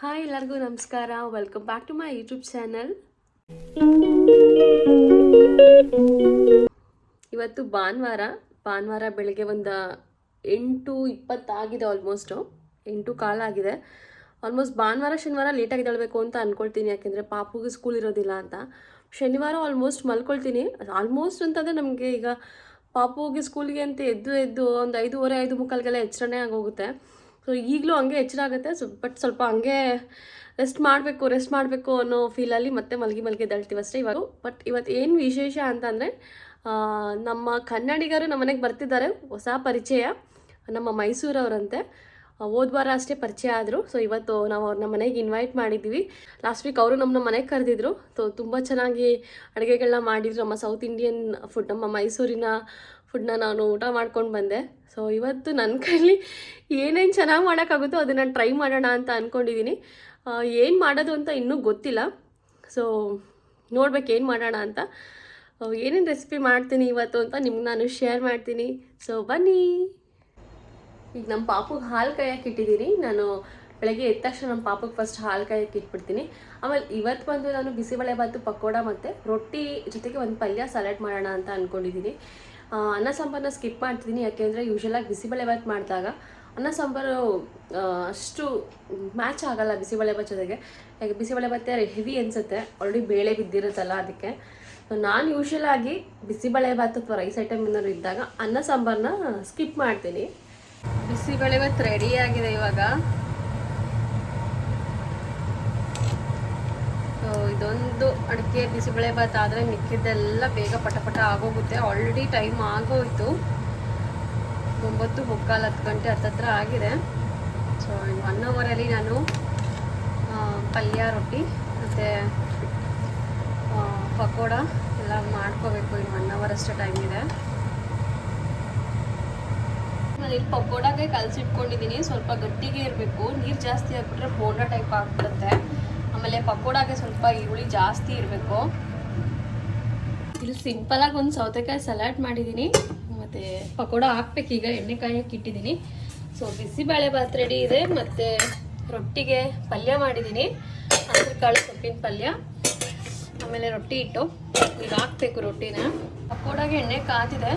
Hi ಎಲ್ಲರಿಗೂ ನಮಸ್ಕಾರ. Welcome back to my YouTube channel ಇವತ್ತು ಭಾನುವಾರ ಭಾನುವಾರ ಬೆಳಗ್ಗೆ ಒಂದು ಎಂಟು ಇಪ್ಪತ್ತಾಗಿದೆ ಆಲ್ಮೋಸ್ಟು ಎಂಟು ಕಾಲಾಗಿದೆ ಆಲ್ಮೋಸ್ಟ್ ಭಾನುವಾರ, ಶನಿವಾರ ಲೇಟಾಗಿ ಎದ್ದೇಳಬೇಕು ಅಂತ ಅಂದ್ಕೊಳ್ತೀನಿ ಯಾಕೆಂದರೆ ಪಾಪುಗೆ ಸ್ಕೂಲ್ ಇರೋದಿಲ್ಲ ಅಂತ. ಶನಿವಾರ ಆಲ್ಮೋಸ್ಟ್ ಮಲ್ಕೊಳ್ತೀನಿ. ಆಲ್ಮೋಸ್ಟ್ ಅಂತಂದರೆ ನಮಗೆ ಈಗ ಪಾಪುಗೆ ಸ್ಕೂಲ್ಗೆ ಅಂತ ಎದ್ದು ಎದ್ದು ಒಂದು ಐದೂವರೆ, ಐದು ಮುಕ್ಕಾಲ್ಗೆಲ್ಲ ಎಚ್ಚರನೇ ಆಗೋಗುತ್ತೆ. ಸೊ ಈಗಲೂ ಹಂಗೆ ಎಚ್ಚರ ಆಗುತ್ತೆ. ಸೊ ಬಟ್ ಸ್ವಲ್ಪ ಹಂಗೆ ರೆಸ್ಟ್ ಮಾಡಬೇಕು ರೆಸ್ಟ್ ಮಾಡಬೇಕು ಅನ್ನೋ ಫೀಲಲ್ಲಿ ಮತ್ತೆ ಮಲಗಿ ಮಲಗಿ ಅಷ್ಟೇ ಇವಾಗ. ಬಟ್ ಇವತ್ತು ಏನು ವಿಶೇಷ ಅಂತಂದರೆ ನಮ್ಮ ಕನ್ನಡಿಗರು ನಮ್ಮ ಮನೆಗೆ ಬರ್ತಿದ್ದಾರೆ. ಹೊಸ ಪರಿಚಯ. ನಮ್ಮ ಮೈಸೂರವರಂತೆ. ಹೋದ ವಾರ ಅಷ್ಟೇ ಪರಿಚಯ ಆದರು. ಸೊ ಇವತ್ತು ನಾವು ಅವ್ರ ನಮ್ಮ ಮನೆಗೆ ಇನ್ವೈಟ್ ಮಾಡಿದ್ದೀವಿ. ಲಾಸ್ಟ್ ವೀಕ್ ಅವರು ನಮ್ಮನ್ನ ಮನೆಗೆ ಕರೆದಿದ್ರು. ಸೊ ತುಂಬ ಚೆನ್ನಾಗಿ ಅಡುಗೆಗಳನ್ನ ಮಾಡಿದ್ರು. ನಮ್ಮ ಸೌತ್ ಇಂಡಿಯನ್ ಫುಡ್ ನಮ್ಮ ಮೈಸೂರಿನ ಫುಡ್ನ ನಾನು ಊಟ ಮಾಡ್ಕೊಂಡು ಬಂದೆ. ಸೊ ಇವತ್ತು ನನ್ನ ಕೈಲಿ ಏನೇನು ಚೆನ್ನಾಗಿ ಮಾಡೋಕ್ಕಾಗುತ್ತೋ ಅದನ್ನು ಟ್ರೈ ಮಾಡೋಣ ಅಂತ ಅಂದ್ಕೊಂಡಿದ್ದೀನಿ ಏನು ಮಾಡೋದು ಅಂತ ಇನ್ನೂ ಗೊತ್ತಿಲ್ಲ. ಸೊ ನೋಡ್ಬೇಕು ಏನು ಮಾಡೋಣ ಅಂತ. ಏನೇನು ರೆಸಿಪಿ ಮಾಡ್ತೀನಿ ಇವತ್ತು ಅಂತ ನಿಮ್ಗೆ ನಾನು ಶೇರ್ ಮಾಡ್ತೀನಿ. ಸೊ ಬನ್ನಿ. ಈಗ ನಮ್ಮ ಪಾಪುಗೆ ಹಾಲು ಕಾಯಕ್ಕೆ ಇಟ್ಟಿದ್ದೀನಿ ನಾನು ಬೆಳಗ್ಗೆ ಎದ್ದ ತಕ್ಷಣ ನಮ್ಮ ಪಾಪಕ್ಕೆ ಫಸ್ಟ್ ಹಾಲು ಕಾಯಕ್ಕೆ ಇಟ್ಬಿಡ್ತೀನಿ. ಆಮೇಲೆ ಇವತ್ತು ಬಂದು ನಾನು ಬಿಸಿಬೇಳೆ ಭಾತು ಪಕೋಡ ಮತ್ತು ರೊಟ್ಟಿ ಜೊತೆಗೆ ಒಂದು ಪಲ್ಯ ಸಲಾಡ್ ಮಾಡೋಣ ಅಂತ ಅಂದ್ಕೊಂಡಿದ್ದೀನಿ ಅನ್ನ ಸಾಂಬಾರನ್ನ ಸ್ಕಿಪ್ ಮಾಡ್ತಿದ್ದೀನಿ ಯಾಕೆಂದರೆ ಯೂಶಲಾಗಿ ಬಿಸಿಬೇಳೆ ಭಾತ್ ಮಾಡಿದಾಗ ಅನ್ನ ಸಾಂಬಾರು ಅಷ್ಟು ಮ್ಯಾಚ್ ಆಗೋಲ್ಲ ಬಿಸಿಬೇಳೆ ಭಾತ್ ಜೊತೆಗೆ. ಯಾಕೆ, ಬಿಸಿಬೇಳೆ ಭಾತ್ ಹೆವಿ ಅನಿಸುತ್ತೆ. ಆಲ್ರೆಡಿ ಬೇಳೆ ಬಿದ್ದಿರುತ್ತಲ್ಲ ಅದಕ್ಕೆ. ನಾನು ಯೂಶಲಾಗಿ ಬಿಸಿಬೇಳೆ ಭಾತ್ ಅಥವಾ ರೈಸ್ ಐಟಮ್ ಏನಾದ್ರು ಇದ್ದಾಗ ಅನ್ನ ಸಾಂಬಾರನ್ನ ಸ್ಕಿಪ್ ಮಾಡ್ತೀನಿ. ಬಿಸಿಬೇಳೆ ಭಾತ್ ರೆಡಿ ಆಗಿದೆ ಇವಾಗ. ಇದೊಂದು ಅಡಿಕೆ ಬಿಸಿಬೇಳೆ ಭಾತ್ ಆದರೆ ಮಿಕ್ಕಿದ್ದೆಲ್ಲ ಬೇಗ ಪಟ ಪಟ ಆಗೋಗುತ್ತೆ. ಆಲ್ರೆಡಿ ಟೈಮ್ ಆಗೋಯ್ತು. ಒಂಬತ್ತು ಮುಕ್ಕಾಲು ಹತ್ತು ಗಂಟೆ ಹತ್ತತ್ರ ಆಗಿದೆ. ಸೊ ಒನ್ ಅವರಲ್ಲಿ ನಾನು ಪಲ್ಯ, ರೊಟ್ಟಿ ಮತ್ತು ಪಕೋಡ ಎಲ್ಲ ಮಾಡ್ಕೋಬೇಕು. ಇನ್ನು ಒನ್ ಅವರ್ ಅಷ್ಟೇ ಟೈಮ್ ಇದೆ. ನಾನು ಇಲ್ಲಿ ಪಕೋಡಾಗೆ ಕಲಸಿಟ್ಕೊಂಡಿದ್ದೀನಿ ಸ್ವಲ್ಪ ಗಟ್ಟಿಗೆ ಇರಬೇಕು. ನೀರು ಜಾಸ್ತಿ ಹಾಕ್ಬಿಟ್ರೆ ಬೋಂಡ ಟೈಪ್ ಆಗ್ಬಿಡುತ್ತೆ. ಆಮೇಲೆ ಪಕೋಡಾಗೆ ಸ್ವಲ್ಪ ಈರುಳ್ಳಿ ಜಾಸ್ತಿ ಇರಬೇಕು. ಇಲ್ಲಿ ಸಿಂಪಲಾಗಿ ಒಂದು ಸೌತೆಕಾಯಿ ಸಲಾಡ್ ಮಾಡಿದ್ದೀನಿ ಮತ್ತು ಪಕೋಡ ಹಾಕ್ಬೇಕು ಈಗ ಕಾಯಕ್ಕೆ ಇಟ್ಟಿದ್ದೀನಿ ಸೊ ಬಿಸಿಬೇಳೆ ಬಾತ್ ರೆಡಿ ಇದೆ. ಮತ್ತು ರೊಟ್ಟಿಗೆ ಪಲ್ಯ ಮಾಡಿದ್ದೀನಿ ಹಸಿರು ಕಾಳು ಸೊಪ್ಪಿನ ಪಲ್ಯ. ಆಮೇಲೆ ರೊಟ್ಟಿ ಇಟ್ಟು ಈಗ ಹಾಕ್ಬೇಕು ರೊಟ್ಟಿನ. ಪಕೋಡಾಗೆ ಎಣ್ಣೆ ಕಾದಿದೆ.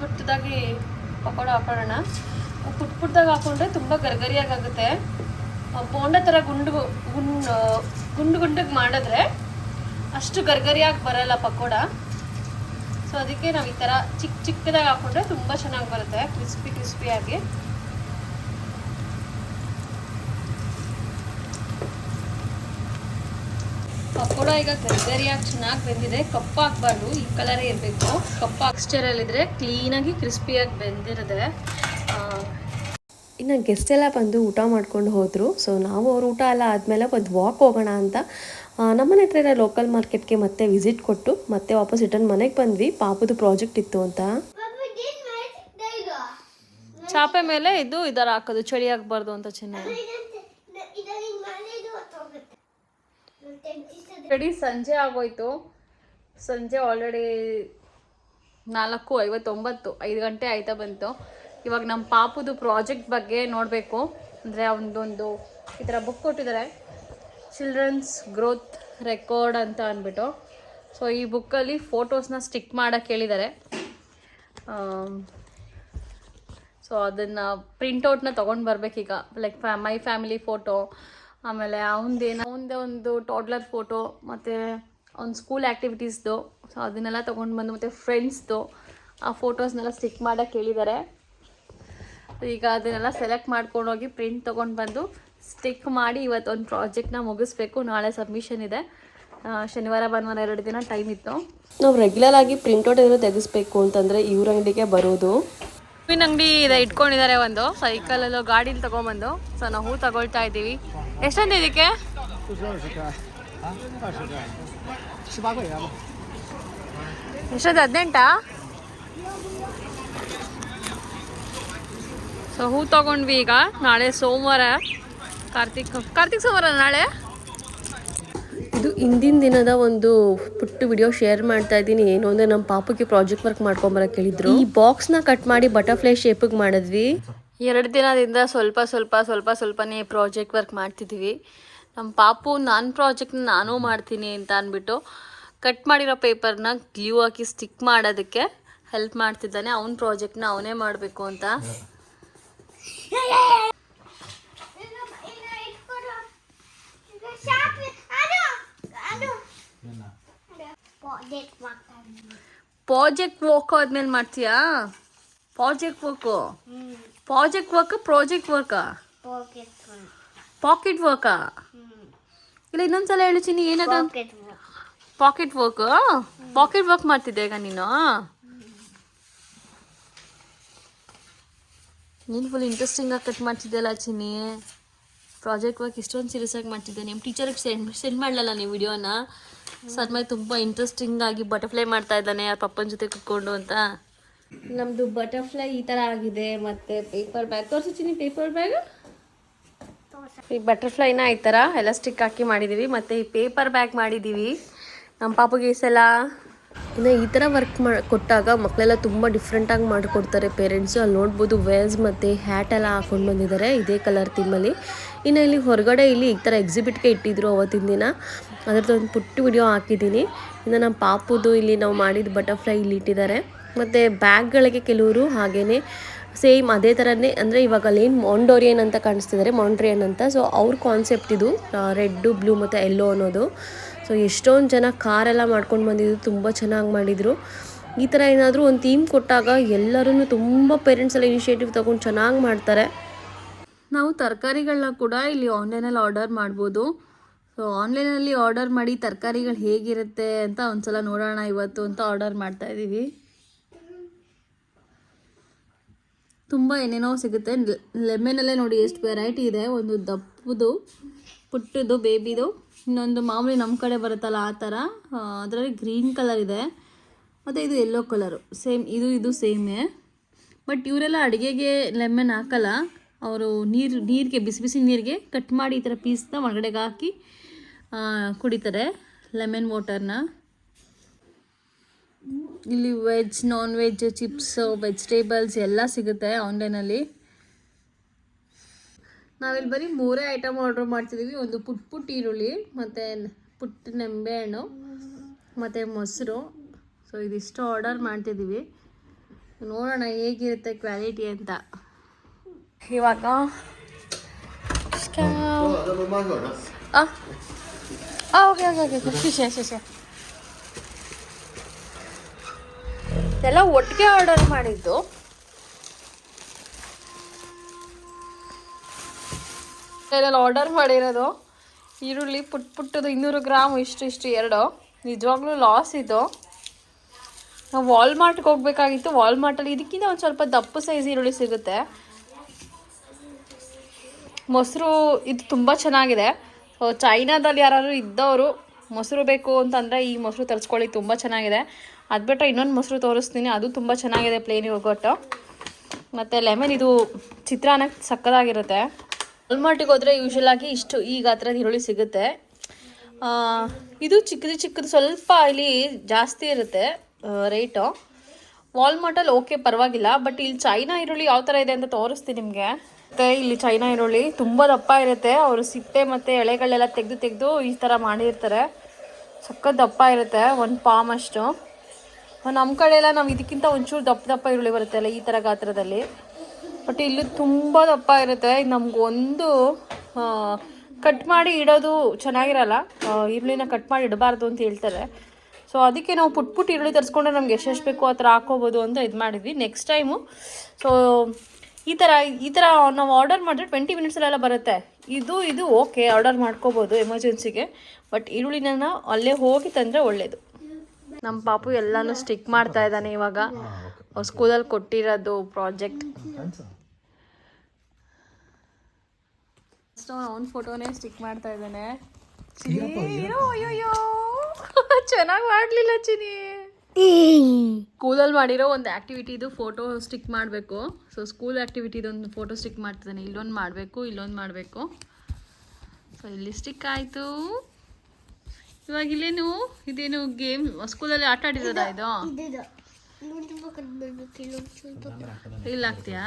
ಪುಟ್ಟದಾಗಿ ಪಕೋಡ ಹಾಕೊಳ್ಳೋಣ. ಪುಟ್ಟ ಪುಟ್ಟದಾಗ ಹಾಕೊಂಡ್ರೆ ತುಂಬ ಗರ್ಗರಿಯಾಗಿ ಆಗುತ್ತೆ. ಆ, ಬೋಂಡ ಥರ ಗುಂಡು ಗುಂಡು ಗುಂಡು ಗುಂಡಿಗೆ ಮಾಡಿದ್ರೆ ಅಷ್ಟು ಗರ್ಗರಿಯಾಗಿ ಬರಲ್ಲ ಪಕೋಡ. ಸೊ ಅದಕ್ಕೆ ನಾವು ಈ ಥರ ಚಿಕ್ಕ ಚಿಕ್ಕದಾಗಿ ಹಾಕೊಂಡ್ರೆ ತುಂಬ ಚೆನ್ನಾಗಿ ಬರುತ್ತೆ, ಕ್ರಿಸ್ಪಿ ಕ್ರಿಸ್ಪಿಯಾಗಿ ಪಕೋಡ ಈಗ ಗರ್ಗರಿಯಾಗಿ ಚೆನ್ನಾಗಿ ಬೆಂದಿದೆ. ಕಪ್ಪಾಗಬಾರ್ದು, ಈ ಕಲರೇ ಇರಬೇಕು. ಆಗಿ ಕ್ಲೀನಾಗಿ ಕ್ರಿಸ್ಪಿಯಾಗಿ ಬೆಂದಿರುತ್ತೆ. ಇನ್ನು ಗೆಸ್ಟ್ ಎಲ್ಲ ಬಂದು ಊಟ ಮಾಡ್ಕೊಂಡು ಹೋದರು. ಸೊ ನಾವು ಅವ್ರ ಊಟ ಎಲ್ಲ ಆದಮೇಲೆ ಒಂದು ವಾಕ್ ಹೋಗೋಣ ಅಂತ. ನಮ್ಮ ನಮ್ಮನೆ ಹತ್ರ ಇರೋ ಲೋಕಲ್ ಮಾರ್ಕೆಟ್ಗೆ ಮತ್ತೆ ವಿಸಿಟ್ ಕೊಟ್ಟು ಮತ್ತೆ ವಾಪಸ್ ರಿಟರ್ನ್ ಮನೆಗೆ ಬಂದ್ವಿ. ಪಾಪದು ಪ್ರಾಜೆಕ್ಟ್ ಇತ್ತು ಅಂತ. ಚಾಪೆ ಮೇಲೆ ಇದು ಇದರ ಹಾಕೋದು ಚಳಿ ಆಗಬಾರ್ದು ಅಂತ ಚೆನ್ನಾಗಿ ರೆಡಿ ಸಂಜೆ ಆಗೋಯ್ತು. ಸಂಜೆ ಆಲ್ರೆಡಿ ನಾಲ್ಕು ಐವತ್ತೊಂಬತ್ತು ಐದು ಗಂಟೆ ಆಯ್ತಾ ಬಂತು. ಇವಾಗ ನಮ್ಮ ಪಾಪುದು ಪ್ರಾಜೆಕ್ಟ್ ಬಗ್ಗೆ ನೋಡಬೇಕು. ಅಂದರೆ ಅವನದೊಂದು ಈ ಥರ ಬುಕ್ ಕೊಟ್ಟಿದ್ದಾರೆ ಚಿಲ್ಡ್ರನ್ಸ್ ಗ್ರೋತ್ ರೆಕಾರ್ಡ್ ಅಂತ ಅಂದ್ಬಿಟ್ಟು ಸೊ ಈ ಬುಕ್ಕಲ್ಲಿ ಫೋಟೋಸ್ನ ಸ್ಟಿಕ್ ಮಾಡೋಕ್ಕೆ ಹೇಳಿದ್ದಾರೆ ಸೊ ಅದನ್ನು ಪ್ರಿಂಟೌಟ್ನ ತೊಗೊಂಡು ಬರ್ಬೇಕೀಗ. Like fa my family photo ಆಮೇಲೆ ಅವನದೇನು ಅವನದೇ ಒಂದು ಟಾಡ್ಲರ್ ಫೋಟೋ ಮತ್ತು ಅವ್ನ ಸ್ಕೂಲ್ ಆ್ಯಕ್ಟಿವಿಟೀಸ್ದು ಸೊ ಅದನ್ನೆಲ್ಲ ತೊಗೊಂಡು ಬಂದು, ಮತ್ತು ಫ್ರೆಂಡ್ಸ್ದು ಆ ಫೋಟೋಸ್ನೆಲ್ಲ ಸ್ಟಿಕ್ ಮಾಡೋಕ್ಕೆ ಹೇಳಿದ್ದಾರೆ ಈಗ ಅದನ್ನೆಲ್ಲ ಸೆಲೆಕ್ಟ್ ಮಾಡ್ಕೊಂಡು ಹೋಗಿ ಪ್ರಿಂಟ್ ತೊಗೊಂಡು ಬಂದು ಸ್ಟಿಕ್ ಮಾಡಿ ಇವತ್ತು ಒಂದು ಪ್ರಾಜೆಕ್ಟ್ನ ಮುಗಿಸ್ಬೇಕು. ನಾಳೆ ಸಬ್ಮಿಷನ್ ಇದೆ. ಶನಿವಾರ ಭಾನುವಾರ ಎರಡು ದಿನ ಟೈಮ್ ಇತ್ತು. ನಾವು ರೆಗ್ಯುಲರ್ ಆಗಿ ಪ್ರಿಂಟ್ಔಟ್ ಏನಾದರೂ ತೆಗೆಸ್ಬೇಕು ಅಂತಂದರೆ ಇವ್ರ ಅಂಗಡಿಗೆ ಬರೋದು. ಹೂವಿನ ಅಂಗಡಿ ಇದೆ ಇಟ್ಕೊಂಡಿದ್ದಾರೆ ಒಂದು. ಸೈಕಲಲ್ಲೋ ಗಾಡೀಲಿ ತೊಗೊಂಬಂದು ಸೊ ನಾವು ಹೂ ತಗೊಳ್ತಾ ಇದ್ದೀವಿ. ಎಷ್ಟೊಂದು ಇದಕ್ಕೆ? ಎಷ್ಟೊಂದು ಹದಿನೆಂಟಾ? ಸೊ ಹೂ ತಗೊಂಡ್ವಿ ಈಗ? ನಾಳೆ ಸೋಮವಾರ. ಕಾರ್ತಿಕ್ ಕಾರ್ತಿಕ್ ಸೋಮವಾರ ನಾಳೆ? ಇದು ಇಂದಿನ ದಿನದ ಒಂದು ಪುಟ್ಟು ವಿಡಿಯೋ ಶೇರ್ ಮಾಡ್ತಾ ಇದ್ದೀನಿ. ಏನು ಅಂದರೆ ನಮ್ಮ ಪಾಪುಗೆ ಪ್ರಾಜೆಕ್ಟ್ ವರ್ಕ್ ಮಾಡ್ಕೊಂಬರಕ್ಕೆ ಹೇಳಿದ್ರು. ಈ ಬಾಕ್ಸ್ನ ಕಟ್ ಮಾಡಿ ಬಟರ್ಫ್ಲೈ ಶೇಪಿಗೆ ಮಾಡಿದ್ವಿ. ಎರಡು ದಿನದಿಂದ ಸ್ವಲ್ಪ ಸ್ವಲ್ಪ ಸ್ವಲ್ಪ ಸ್ವಲ್ಪನೇ ಪ್ರಾಜೆಕ್ಟ್ ವರ್ಕ್ ಮಾಡ್ತಿದ್ದೀವಿ ನಮ್ಮ ಪಾಪು ನನ್ನ ಪ್ರಾಜೆಕ್ಟ್ನ ನಾನು ಮಾಡ್ತೀನಿ ಅಂತ ಅಂದ್ಬಿಟ್ಟು ಕಟ್ ಮಾಡಿರೋ ಪೇಪರ್ನ ಗ್ಲೂ ಹಾಕಿ ಸ್ಟಿಕ್ ಮಾಡೋದಕ್ಕೆ ಹೆಲ್ಪ್ ಮಾಡ್ತಿದ್ದಾನೆ. ಅವನ ಪ್ರಾಜೆಕ್ಟ್ನ ಅವನೇ ಮಾಡಬೇಕು ಅಂತ. ಪ್ರಾಜೆಕ್ಟ್ ವರ್ಕ್ ಆದ್ಮೇಲೆ ಮಾಡ್ತೀಯಾ? Project work project work project ವರ್ಕಾ pocket ವರ್ಕಾ ಇಲ್ಲ ಇನ್ನೊಂದ್ಸಲ ಹೇಳು ಚಿನ್ನಿ ಏನದ? ಪಾಕೆಟ್ ವರ್ಕ್ ಪಾಕೆಟ್ ವರ್ಕ್ ಮಾಡ್ತಿದ್ದೆ ಈಗ ನೀನು? ನೀನು ಫುಲ್ ಇಂಟ್ರೆಸ್ಟಿಂಗಾಗಿ ಕಟ್ ಮಾಡ್ತಿದ್ದೆಲ್ಲ ಚಿನ್ನಿ? ಪ್ರಾಜೆಕ್ಟ್ ವರ್ಕ್ ಇಷ್ಟೊಂದು ಸೀರಿಯಸ್ ಆಗಿ ಮಾಡ್ತಿದ್ದೆ ನಿಮ್ಮ ಟೀಚರ್ಗೆ ಸೆಂಡ್ ಸೆಂಡ್ ಮಾಡಲಲ್ಲ ನೀವು ವಿಡಿಯೋನ ಸದ್ಮೇಲೆ ತುಂಬ ಇಂಟ್ರೆಸ್ಟಿಂಗಾಗಿ ಬಟರ್ಫ್ಲೈ ಮಾಡ್ತಾ ಇದ್ದಾನೆ ಆ ಪಪ್ಪನ ಜೊತೆ ಕುತ್ಕೊಂಡು ಅಂತ. ನಮ್ಮದು ಬಟರ್ಫ್ಲೈ ಈ ಥರ ಆಗಿದೆ ಮತ್ತು ಪೇಪರ್ ಬ್ಯಾಗ್ ತೋರಿಸಿ ಪೇಪರ್ ಬ್ಯಾಗ್ ಈ ಬಟರ್ಫ್ಲೈನ ಈ ಥರ ಎಲಾಸ್ಟಿಕ್ ಹಾಕಿ ಮಾಡಿದ್ದೀವಿ ಮತ್ತು ಈ ಪೇಪರ್ ಬ್ಯಾಗ್ ಮಾಡಿದ್ದೀವಿ ನಮ್ಮ ಪಾಪುಗೆ ಈ ಸಲ ಇನ್ನು ಈ ಥರ ವರ್ಕ್ ಮಾಡಿ ಕೊಟ್ಟಾಗ ಮಕ್ಕಳೆಲ್ಲ ತುಂಬ ಡಿಫ್ರೆಂಟಾಗಿ ಮಾಡಿಕೊಡ್ತಾರೆ ಪೇರೆಂಟ್ಸು ಅಲ್ಲಿ ನೋಡ್ಬೋದು ವೇಲ್ಸ್ ಮತ್ತು ಹ್ಯಾಟ್ ಎಲ್ಲ ಹಾಕೊಂಡು ಬಂದಿದ್ದಾರೆ ಇದೇ ಕಲರ್ ಥೀಮಲ್ಲಿ ಇನ್ನು ಇಲ್ಲಿ ಹೊರಗಡೆ ಇಲ್ಲಿ ಈ ಥರ ಎಕ್ಸಿಬಿಟ್ಗೆ ಇಟ್ಟಿದ್ರು ಅವತ್ತಿನ ದಿನ. ಅದರದೊಂದು ಪುಟ್ಟ ವಿಡಿಯೋ ಹಾಕಿದ್ದೀನಿ. ಇನ್ನು ನಮ್ಮ ಪಾಪುದು ಇಲ್ಲಿ ನಾವು ಮಾಡಿದ ಬಟರ್ಫ್ಲೈ ಇಲ್ಲಿ ಇಟ್ಟಿದ್ದಾರೆ. ಮತ್ತು ಬ್ಯಾಗ್ಗಳಿಗೆ ಕೆಲವರು ಹಾಗೆಯೇ ಸೇಮ್ ಅದೇ ಥರನೇ, ಅಂದರೆ ಇವಾಗ ಅಲ್ಲೇನು ಮಾಂಡೋರಿಯನ್ ಅಂತ ಕಾಣಿಸ್ತಿದ್ದಾರೆ ಮಾಂಡ್ರಿಯನ್ ಅಂತ. ಸೊ ಅವ್ರ ಕಾನ್ಸೆಪ್ಟ್ ಇದು ರೆಡ್ಡು ಬ್ಲೂ ಮತ್ತು ಎಲ್ಲೋ ಅನ್ನೋದು. ಸೊ ಎಷ್ಟೊಂದು ಜನ ಕಾರೆಲ್ಲ ಮಾಡ್ಕೊಂಡು ಬಂದಿದ್ದು ತುಂಬ ಚೆನ್ನಾಗಿ ಮಾಡಿದರು. ಈ ಥರ ಏನಾದರೂ ಒಂದು ಥೀಮ್ ಕೊಟ್ಟಾಗ ಎಲ್ಲರೂ ತುಂಬ ಪೇರೆಂಟ್ಸ್ ಎಲ್ಲ ಇನಿಷಿಯೇಟಿವ್ ತೊಗೊಂಡು ಚೆನ್ನಾಗಿ ಮಾಡ್ತಾರೆ. ನಾವು ತರಕಾರಿಗಳನ್ನ ಕೂಡ ಇಲ್ಲಿ ಆನ್ಲೈನಲ್ಲಿ ಆರ್ಡರ್ ಮಾಡ್ಬೋದು. ಸೊ ಆನ್ಲೈನಲ್ಲಿ ಆರ್ಡರ್ ಮಾಡಿ ತರಕಾರಿಗಳು ಹೇಗಿರುತ್ತೆ ಅಂತ ಒಂದ್ಸಲ ನೋಡೋಣ ಇವತ್ತು ಅಂತ ಆರ್ಡರ್ ಮಾಡ್ತಾ ಇದ್ದೀವಿ ತುಂಬ ಏನೇನೋ ಸಿಗುತ್ತೆ. ಲೆಮನಲ್ಲೇ ನೋಡಿ ಎಷ್ಟು ವೆರೈಟಿ ಇದೆ. ಒಂದು ದಪ್ಪದು ಪುಟ್ಟದು ಬೇಬಿದು ಇನ್ನೊಂದು ಮಾಮೂಲಿ ನಮ್ಮ ಕಡೆ ಬರುತ್ತಲ್ಲ ಆ ಥರ ಅದರಲ್ಲಿ ಗ್ರೀನ್ ಕಲರ್ ಇದೆ. ಮತ್ತು ಇದು ಯೆಲ್ಲೋ ಕಲರು ಸೇಮ್ ಇದು ಇದು ಸೇಮೇ ಬಟ್ ಇವರೆಲ್ಲ ಅಡುಗೆಗೆ ಲೆಮನ್ ಹಾಕಲ್ಲ. ಅವರು ನೀರು, ನೀರಿಗೆ, ಬಿಸಿ ಬಿಸಿ ನೀರಿಗೆ ಕಟ್ ಮಾಡಿ ಈ ಥರ ಪೀಸ್ನ ಒಳಗಡೆಗೆ ಹಾಕಿ ಕುಡಿತಾರೆ ಲೆಮನ್ ವಾಟರ್ನ ಇಲ್ಲಿ veg non veg chips vegetables ಎಲ್ಲ ಸಿಗುತ್ತೆ ಆನ್ಲೈನಲ್ಲಿ ನಾವಿಲ್ಲಿ ಬರೀ ಮೂರೇ ಐಟಮ್ ಆರ್ಡ್ರ್ ಮಾಡ್ತಿದ್ದೀವಿ ಒಂದು ಪುಟ್ ಪುಟ್ ಈರುಳ್ಳಿ ಮತ್ತು ಪುಟ್ಟ ನಿಂಬೆಹಣ್ಣು ಮತ್ತು ಮೊಸರು. ಸೊ ಇದಿಷ್ಟು ಆರ್ಡರ್ ಮಾಡ್ತಿದ್ದೀವಿ ನೋಡೋಣ ಹೇಗಿರುತ್ತೆ ಕ್ವಾಲಿಟಿ ಅಂತ. ಇವಾಗ ಓಕೆ ಓಕೆ ಓಕೆ ಎಲ್ಲ ಒಟ್ಟಿಗೆ ಆರ್ಡರ್ ಮಾಡಿದ್ದು. ಇದೆಲ್ಲ ಆರ್ಡರ್ ಮಾಡಿರೋದು? ಈರುಳ್ಳಿ ಪುಟ್ ಪುಟ್ಟದು ಇನ್ನೂರು ಗ್ರಾಮ್, ಇಷ್ಟು ಇಷ್ಟು ಎರಡು. ನಿಜವಾಗ್ಲೂ ಲಾಸ್ ಇದು. ನಾವು ವಾಲ್ಮಾರ್ಟ್ಗೆ ಹೋಗ್ಬೇಕಾಗಿತ್ತು. ವಾಲ್ಮಾರ್ಟಲ್ಲಿ ಇದಕ್ಕಿಂತ ಒಂದು ಸ್ವಲ್ಪ ದಪ್ಪ ಸೈಜ್ ಈರುಳ್ಳಿ ಸಿಗುತ್ತೆ. ಮೊಸರು ಇದು ತುಂಬ ಚೆನ್ನಾಗಿದೆ. ಚೈನಾದಲ್ಲಿ ಯಾರಾದರೂ ಇದ್ದವರು ಮೊಸರು ಬೇಕು ಅಂತಂದರೆ ಈ ಮೊಸರು ತರಿಸ್ಕೊಳ್ಳಿ, ತುಂಬ ಚೆನ್ನಾಗಿದೆ. ಅದು ಬಿಟ್ಟರೆ ಇನ್ನೊಂದು ಮೊಸರು ತೋರಿಸ್ತೀನಿ. ಅದು ತುಂಬ ಚೆನ್ನಾಗಿದೆ ಪ್ಲೇನ್ ಯೋಗಟ್ಟು ಮತ್ತು ಲೆಮನ್ ಇದು ಚಿತ್ರಾನ್ನಕ್ಕೆ ಸಕ್ಕದಾಗಿರುತ್ತೆ. ವಾಲ್ಮಾರ್ಟಿಗೆ ಹೋದರೆ ಯೂಶಲ್ ಆಗಿ ಇಷ್ಟು ಈ ಗಾತ್ರದ ಈರುಳ್ಳಿ ಸಿಗುತ್ತೆ. ಇದು ಚಿಕ್ಕದು ಚಿಕ್ಕದು ಸ್ವಲ್ಪ ಇಲ್ಲಿ ಜಾಸ್ತಿ ಇರುತ್ತೆ ರೇಟು ವಾಲ್ಮಾರ್ಟಲ್ಲಿ ಓಕೆ ಪರವಾಗಿಲ್ಲ ಬಟ್ ಇಲ್ಲಿ ಚೈನಾ ಈರುಳ್ಳಿ ಯಾವ ಥರ ಇದೆ ಅಂತ ತೋರಿಸ್ತೀನಿ ನಿಮಗೆ. ಮತ್ತು ಇಲ್ಲಿ ಚೈನಾ ಈರುಳ್ಳಿ ತುಂಬ ದಪ್ಪ ಇರುತ್ತೆ. ಅವರು ಸಿಪ್ಪೆ ಮತ್ತು ಎಳೆಗಳೆಲ್ಲ ತೆಗೆದು ತೆಗೆದು ಈ ಥರ ಮಾಡಿರ್ತಾರೆ. ಸಖತ್ ದಪ್ಪ ಇರುತ್ತೆ ಒಂದು ಪಾಮ್ ಅಷ್ಟು. ನಮ್ಮ ಕಡೆ ಎಲ್ಲ ನಾವು ಇದಕ್ಕಿಂತ ಒಂಚೂರು ದಪ್ಪ ದಪ್ಪ ಈರುಳ್ಳಿ ಬರುತ್ತೆ ಅಲ್ಲ ಈ ಥರ ಗಾತ್ರದಲ್ಲಿ. ಬಟ್ ಇಲ್ಲಿ ತುಂಬ ದಪ್ಪ ಇರುತ್ತೆ. ಇದು ನಮಗೊಂದು ಕಟ್ ಮಾಡಿ ಇಡೋದು ಚೆನ್ನಾಗಿರಲ್ಲ. ಈರುಳ್ಳಿನ ಕಟ್ ಮಾಡಿ ಇಡಬಾರ್ದು ಅಂತ ಹೇಳ್ತಾರೆ. ಸೊ ಅದಕ್ಕೆ ನಾವು ಪುಟ್ ಪುಟ್ ಈರುಳ್ಳಿ ತರಿಸ್ಕೊಂಡ್ರೆ ನಮ್ಗೆ ಎಷ್ಟೆಷ್ಟು ಬೇಕು ಆ ಥರ ಹಾಕೋಬೋದು ಅಂತ ಇದು ಮಾಡಿದ್ವಿ. ನೆಕ್ಸ್ಟ್ ಟೈಮು ಸೊ ಈ ಥರ ಈ ಥರ ನಾವು ಆರ್ಡರ್ ಮಾಡಿದ್ರೆ ಟ್ವೆಂಟಿ ಮಿನಿಟ್ಸಲ್ಲೆಲ್ಲ ಬರುತ್ತೆ. ಇದು ಇದು ಓಕೆ ಆರ್ಡರ್ ಮಾಡ್ಕೋಬೋದು ಎಮರ್ಜೆನ್ಸಿಗೆ ಬಟ್ ಈರುಳ್ಳಿನ ಅಲ್ಲೇ ಹೋಗಿ ತಂದರೆ ಒಳ್ಳೆಯದು ನಮ್ಮ ಪಾಪು ಎಲ್ಲನೂ ಸ್ಟಿಕ್ ಮಾಡ್ತಾ ಇದ್ದಾನೆ ಇವಾಗ. ಸ್ಕೂಲಲ್ಲಿ ಕೊಟ್ಟಿರೋದು ಪ್ರಾಜೆಕ್ಟ್ ಅವನ ಫೋಟೋನೇ ಸ್ಟಿಕ್ ಮಾಡ್ತಾ ಇದ್ದಾನೆ. ಅಯ್ಯೋಯ್ಯೋ. ಚೆನ್ನಾಗಿ ಮಾಡಲಿಲ್ಲ ಚಿನಿ ಸ್ಕೂಲಲ್ಲಿ ಮಾಡಿರೋ ಒಂದು ಆ್ಯಕ್ಟಿವಿಟಿದು ಫೋಟೋ ಸ್ಟಿಕ್ ಮಾಡಬೇಕು. ಸೊ ಸ್ಕೂಲ್ ಆ್ಯಕ್ಟಿವಿಟಿದೊಂದು ಫೋಟೋ ಸ್ಟಿಕ್ ಮಾಡ್ತಿದ್ದಾನೆ. ಇಲ್ಲೊಂದು ಮಾಡಬೇಕು ಇಲ್ಲೊಂದು ಮಾಡಬೇಕು. ಸೊ ಇಲ್ಲಿ ಸ್ಟಿಕ್ ಆಯಿತು. ಇವಾಗ ಇಲ್ಲೇನು? ಇದೇನು ಗೇಮ್ ಸ್ಕೂಲಲ್ಲಿ ಆಟ ಆಡಿದ ಇದು ಇಲ್ಲ ಆಗ್ತೀಯಾ?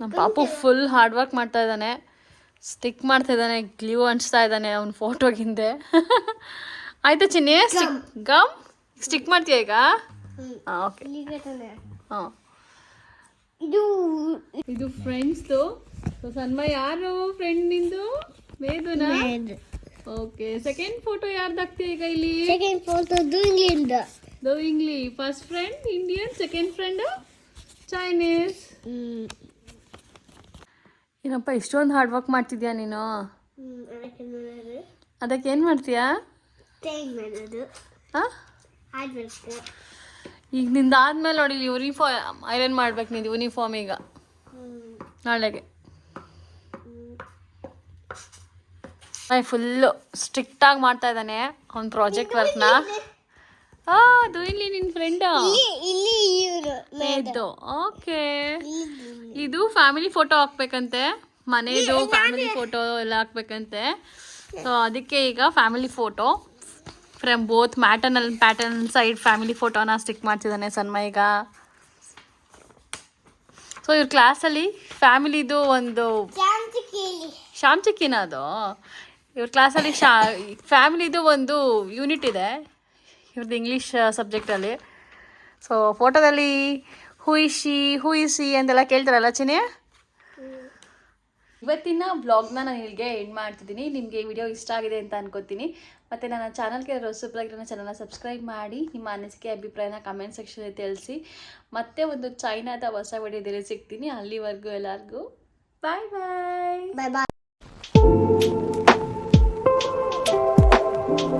ನಮ್ಮ ಪಾಪು ಫುಲ್ ಹಾರ್ಡ್ ವರ್ಕ್ ಮಾಡ್ತಾ ಇದ್ದಾನೆ. ಸ್ಟಿಕ್ ಮಾಡ್ತಾ ಇದ್ದಾನೆ ಗ್ಲೂ ಅಂಟಿಸ್ತಾ ಇದ್ದಾನೆ ಅವ್ನ ಫೋಟೋಗಿಂದೆ ಆಯ್ತಾ ಚಿನ್ನಿ ಸ್ಟಿಕ್ ಗಮ್? ಸ್ಟಿಕ್ ಮಾಡ್ತೀಯ ಈಗ? ಓಕೆ ಹಾಂ ಇದು ಇದು ಫ್ರೆಂಡ್ಸ್ದು ಸನ್ಮ ಯಾರು ಫ್ರೆಂಡ್ ನಿಂದು? ಮೇದುನಾ? ಓಕೆ ಸೆಕೆಂಡ್ ಫೋಟೋ ಯಾರ್ದು ಹಾಕ್ತೀಯ ಈಗ ಇಲ್ಲಿ? ಸೆಕೆಂಡ್ ಫೋಟೋ ದುಂಗಿಂದ ದೋ ಇಂಗ್ಲಿ. First friend Indian second friend Chinese ಏನಪ್ಪ ಇಷ್ಟೊಂದು ಹಾರ್ಡ್ ವರ್ಕ್ ಮಾಡ್ತಿದ್ಯಾ ನೀನು? ಅದಕ್ಕೆ ಏನು ಮಾಡ್ತೀಯಾ? ಈಗ ನಿಂದ ಆದ್ಮೇಲೆ ನೋಡಿ ಯೂನಿಫಾರ್ಮ್ ಐರನ್ ಮಾಡ್ಬೇಕು ನಿಂದು ಯೂನಿಫಾರ್ಮ್ ಈಗ. ನಾಳೆಗೆ. ಫುಲ್ಲು ಸ್ಟ್ರಿಕ್ಟಾಗಿ ಮಾಡ್ತಾ ಇದ್ದಾನೆ ಅವ್ನ ಪ್ರಾಜೆಕ್ಟ್ ವರ್ಕ್ನ ಆ ಅದು ಇಲ್ಲಿ ನಿನ್ನ ಫ್ರೆಂಡು ಇಲ್ಲಿ ಇವರು ಇದು ಓಕೆ ಇದು ಫ್ಯಾಮಿಲಿ ಫೋಟೋ ಹಾಕ್ಬೇಕಂತೆ. ಮನೆದು ಫ್ಯಾಮಿಲಿ ಫೋಟೋ ಎಲ್ಲ ಹಾಕ್ಬೇಕಂತೆ. ಸೊ ಅದಕ್ಕೆ ಈಗ family photo from both maternal paternal side family ಫೋಟೋನ ಸ್ಟಿಕ್ ಮಾಡ್ತಿದ್ದಾನೆ ಸನ್ಮ ಈಗ. ಸೊ ಇವ್ರ ಕ್ಲಾಸಲ್ಲಿ ಫ್ಯಾಮಿಲಿದು ಒಂದು ಶಾಮ್ ಚಿಕ್ಕಿನ ಅದು? ಇವ್ರ ಕ್ಲಾಸಲ್ಲಿ ಶಾ ಫ್ಯಾಮಿಲಿದು ಒಂದು ಯೂನಿಟ್ ಇದೆ. ಇವ್ರದ್ದು ಇಂಗ್ಲೀಷ್ ಸಬ್ಜೆಕ್ಟಲ್ಲಿ ಸೊ ಫೋಟೋದಲ್ಲಿ ಹುಯಿಸಿ ಹುಯಿಸಿ ಅಂತೆಲ್ಲ ಕೇಳ್ತಾರಲ್ಲ ಚಿನಿ ಇವತ್ತಿನ ಬ್ಲಾಗ್ನ ನಾನು ಇಲ್ಲಿಗೆ ಎಂಡ್ ಮಾಡ್ತಿದ್ದೀನಿ. ನಿಮಗೆ ವಿಡಿಯೋ ಇಷ್ಟ ಆಗಿದೆ ಅಂತ ಅನ್ಕೋತೀನಿ. ಮತ್ತು ನನ್ನ ಚಾನಲ್ಗೆ ಹೊಸಬ್ರಾಗಿ ನನ್ನ ಚಾನಲ್ನ ಸಬ್ಸ್ಕ್ರೈಬ್ ಮಾಡಿ ನಿಮ್ಮ ಅನಿಸಿಕೆ ಅಭಿಪ್ರಾಯನ ಕಮೆಂಟ್ ಸೆಕ್ಷನಲ್ಲಿ ತಿಳಿಸಿ. ಮತ್ತೆ ಒಂದು ಚೈನಾದ ಹೊಸ ವಿಡಿಯೋದಲ್ಲಿ ಸಿಗ್ತೀನಿ. ಅಲ್ಲಿವರೆಗೂ ಎಲ್ಲರಿಗೂ ಬಾಯ್ ಬಾಯ್ ಬಾಯ್ ಬಾಯ್